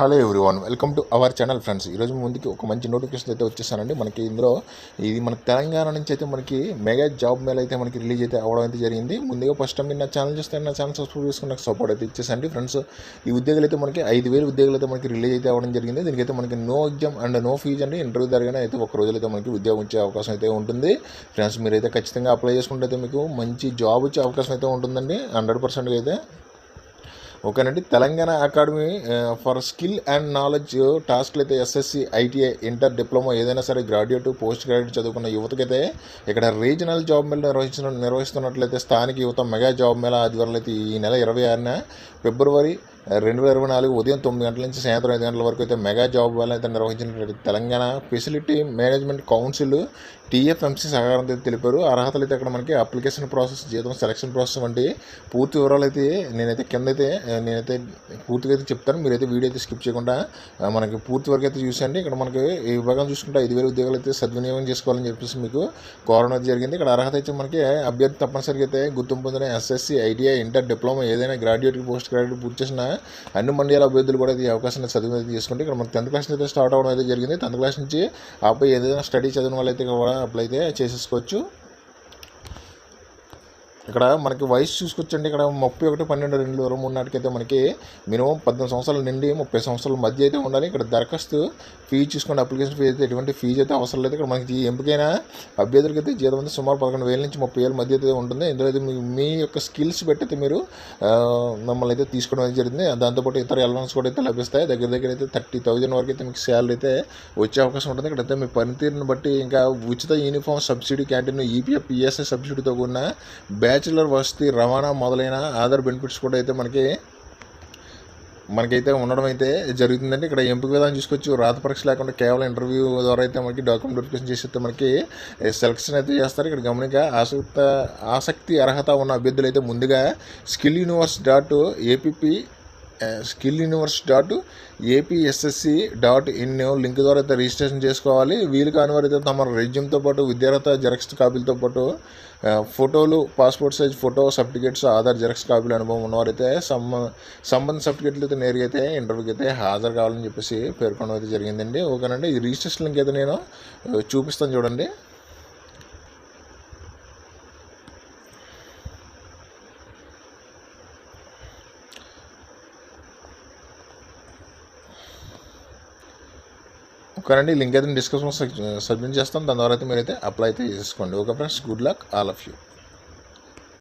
Hello everyone welcome to our channel friends. ఈరోజు ముందుకి ఒక మంచి నోటిఫికేషన్ అయితే వచ్చేసానండి. మనకి ఇందులో ఇది మన తెలంగాణ నుంచి అయితే మనకి మెగా జాబ్ మేల్ అయితే మనకి రిలీజ్ అయితే అవడం అయితే జరిగింది. ముందుగా ఫస్ట్ టైం నా ఛానల్ చూస్తే నా ఛానల్ సబ్స్క్రైబ్ చేసుకుని నాకు సపోర్ట్ అయితే ఇచ్చేసండి. ఫ్రెండ్స్ ఈ ఉద్యోగాలు అయితే మనకి ఐదు వేలు ఉద్యోగాలు అయితే మనకి రిలీజ్ అయితే అవ్వడం జరిగింది. దీనికైతే మనకి no exam and no fees అండి. ఇంటర్వ్యూ జరగానే అయితే ఒక రోజులైతే అయితే మనకి ఉద్యోగం వచ్చే అవకాశం అయితే ఉంటుంది. ఫ్రెండ్స్ మీరైతే ఖచ్చితంగా అప్లై చేసుకుంటే అయితే మీకు మంచి జాబ్ వచ్చే అవకాశం అయితే ఉంటుందండి. హండ్రెడ్ పర్సెంట్గా అయితే ఓకేనండి. Telangana academy for skill and knowledge టాస్క్లు అయితే ఎస్ఎస్సి ఐటీఐ ఇంటర్ డిప్లొమా ఏదైనా సరే గ్రాడ్యుయేట్ పోస్ట్ గ్రాడ్యుయేట్ చదువుకున్న యువతకైతే ఇక్కడ రీజనల్ జాబ్ మేళ నిర్వహించిన నిర్వహిస్తున్నట్లయితే స్థానిక యువత మెగా జాబ్ మేళ ఆదివారం అయితే ఈ నెల ఇరవై ఆరున ఫిబ్రవరి రెండు వేల ఇరవై నాలుగు ఉదయం తొమ్మిది గంటల నుంచి సాయంత్రం ఐదు గంటల వరకు అయితే మెగా జాబ్ మేళ అయితే నిర్వహించినటువంటి Telangana facility management council TFMC సహకారంతో అయితే తెలిపారు. అర్హతలు అయితే అక్కడ మనకి అప్లికేషన్ ప్రాసెస్ జీతం సెలక్షన్ ప్రాసెస్ వంటి పూర్తి వివరాలు అయితే నేనైతే కింద అయితే నేనైతే పూర్తిగా అయితే చెప్తాను. మీరైతే వీడియో అయితే స్కిప్ చేయకుండా మనకి పూర్తి వరకు అయితే చూసండి ఇక్కడ మనకి ఈ విభాగం చూసుకుంటే ఐదు వేల ఉద్యోగాలు అయితే సద్వినియోగం చేసుకోవాలని చెప్పేసి మీకు కోరడం అయితే జరిగింది. ఇక్కడ అర్హత అయితే మనకి అభ్యర్థి తప్పనిసరిగా అయితే గుర్తింపు పొందిన ఎస్ఎస్సి ఐటీఐ ఇంటర్ డిప్లొమా ఏదైనా గ్రాడ్యుయేట్ పోస్ట్ గ్రాడ్యుయేట్ పూర్తి చేసిన అన్ని మండల అభ్యర్థులు కూడా ఈ అవకాశం చదువు అయితే తీసుకుంటే ఇక్కడ మనకి టెన్త్ క్లాస్ అయితే స్టార్ట్ అవ్వడం అయితే జరిగింది. టెన్త్ క్లాస్ నుంచి ఆపై ఏదైనా స్టడీ చదివిన వాళ్ళైతే కూడా అప్లై అయితే చేసేసుకోవచ్చు. ఇక్కడ మనకి వయసు చూసుకొచ్చండి ఇక్కడ ముప్పై ఒకటి పన్నెండు రెండు ఇరవై మూడు నాటికైతే మనకి మినిమం పద్దెనిమిది సంవత్సరాల నుండి ముప్పై సంవత్సరాల మధ్య అయితే ఉండాలి. ఇక్కడ దరఖాస్తు ఫీజు చూసుకుని అప్లికేషన్ ఫీజు అయితే ఎటువంటి ఫీజు అయితే అవసరం లేదు. ఇక్కడ మనకి ఎంపికైన అభ్యర్థులకి అయితే జీతం అయితే సుమారు పదకొండు వేల నుంచి ముప్పై వేల మధ్య అయితే ఉంటుంది. ఇందులో అయితే మీ మీ యొక్క స్కిల్స్ బట్టి అయితే మీరు మమ్మల్ని అయితే తీసుకోవడం అయితే జరిగింది. దాంతోపాటు ఇతర అలవెన్స్ కూడా అయితే లభిస్తాయి. దగ్గర దగ్గర అయితే థర్టీ థౌజండ్ వరకు అయితే మీకు శాలరీ అయితే వచ్చే అవకాశం ఉంటుంది. ఇక్కడ అయితే మీ పనితీరుని బట్టి ఇంకా ఉచిత uniform subsidy canteen EPF PSI సబ్సిడీతో కూడిన బ్యాచిలర్ వసతి రవాణా మొదలైన ఆధార్ బెనిఫిట్స్ కూడా అయితే మనకి మనకైతే ఉండడం అయితే జరుగుతుందండి. ఇక్కడ ఎంపిక విధానం చూసుకోవచ్చు. రాత పరీక్ష లేకుండా కేవలం ఇంటర్వ్యూ ద్వారా అయితే మనకి డాక్యుమెంట్ వెరిఫికేషన్ చేసేస్తే మనకి సెలక్షన్ అయితే చేస్తారు. ఇక్కడ గమనిక ఆసక్త ఆసక్తి అర్హత ఉన్న అభ్యర్థులు అయితే ముందుగా skill universe dot APP skill universe dot APSSC dot in link ద్వారా అయితే రిజిస్ట్రేషన్ చేసుకోవాలి. వీలు కాని వారైతే తమ రెజ్యూమ్తో పాటు విద్యార్హత జెరాక్స్ కాపీలతో పాటు ఫోటోలు passport size photo certificates Aadhaar xerox కాపీలు అనుభవం ఉన్నవారైతే సంబ సంబంధ సర్టిఫికేట్లు అయితే నేరుగా అయితే ఇంటర్వ్యూకి అయితే హాజరు కావాలని చెప్పేసి పేర్కొనడం అయితే జరిగిందండి. ఓకేనండి? ఈ రిజిస్ట్రేషన్ లింక్ అయితే నేను చూపిస్తాను చూడండి. ఓకేనండి లింక్ అయితే డిస్కషన్ సబ్మిట్ చేస్తాను. దాని ద్వారా అయితే మీరైతే అప్లై అయితే చేసుకోండి okay friends good luck all of you.